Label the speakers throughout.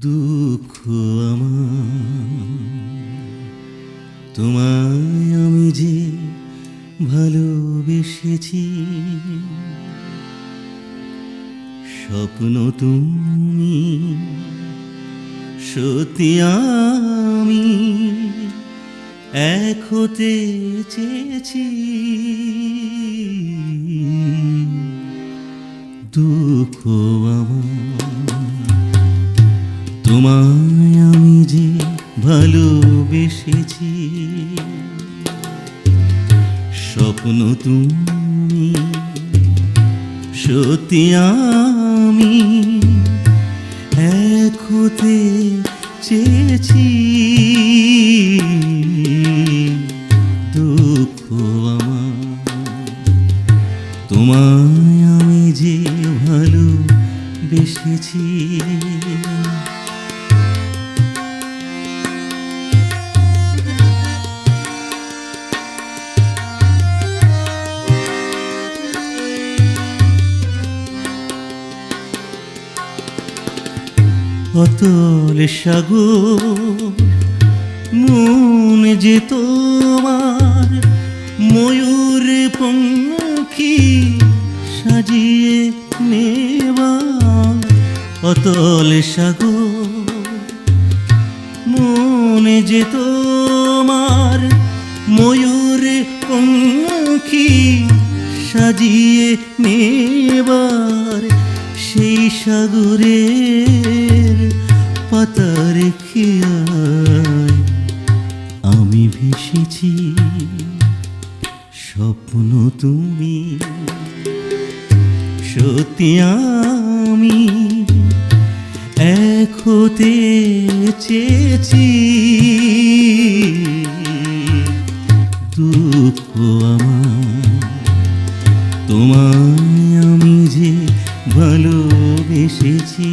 Speaker 1: দুঃখ তোমায় আমি যে ভালোবেসেছি স্বপ্ন তুমি সত্যি আমি এক হতে চেয়েছি। দুঃখ আমার। তোমায় আমি যে ভালোবেসেছি, স্বপ্ন তুমি, সত্যি আমি এক হতে চেয়েছি। দুঃখ আমার, তোমায় আমি যে ভালো অতল সাগর, মন যে তোমার ময়ূর পঙ্খী সাজিয়ে নেবা অতল সাগর, মনে যে তোমার ময়ূর পঙ্খী সাজিয়ে নেবার সেই সাগরের খেয়ায় আমি ভেসেছি। স্বপ্ন তুমি, সত্যি আমি এক হতে চেয়েছি। দুঃখ আমার, তোমায় আমি যে ভালোবেসেছি।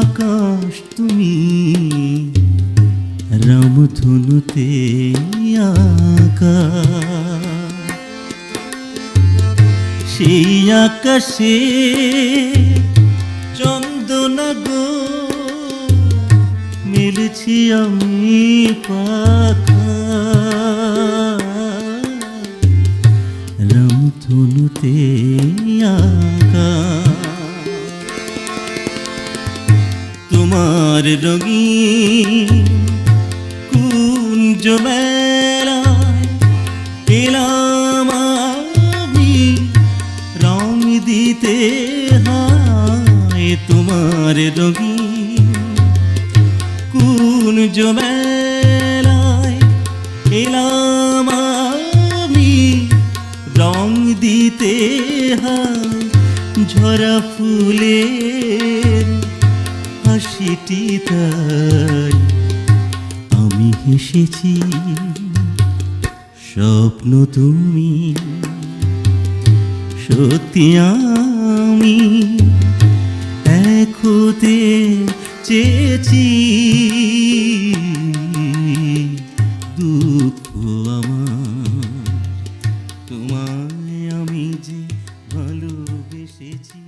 Speaker 1: আকাশ তুমি রামধনুতে আকা সেই আকাশে চন্দনা গো মিলছি আমি পাখা। রামধনুতে তোমার রঙিন কুঞ্জ মেলায় পেলাম আমি, রং দিতে হয় তোমার রঙিন কুঞ্জ মেলায় পেলাম আমি, রং দিতে হয় ঝরা ফুলের হাসিটি তাই আমি হেসেছি, স্বপ্ন তুমি, সত্যি আমি এক হতে চেয়েছি। দুঃখ আমার, তোমায় আমি যে ভালোবেসেছি।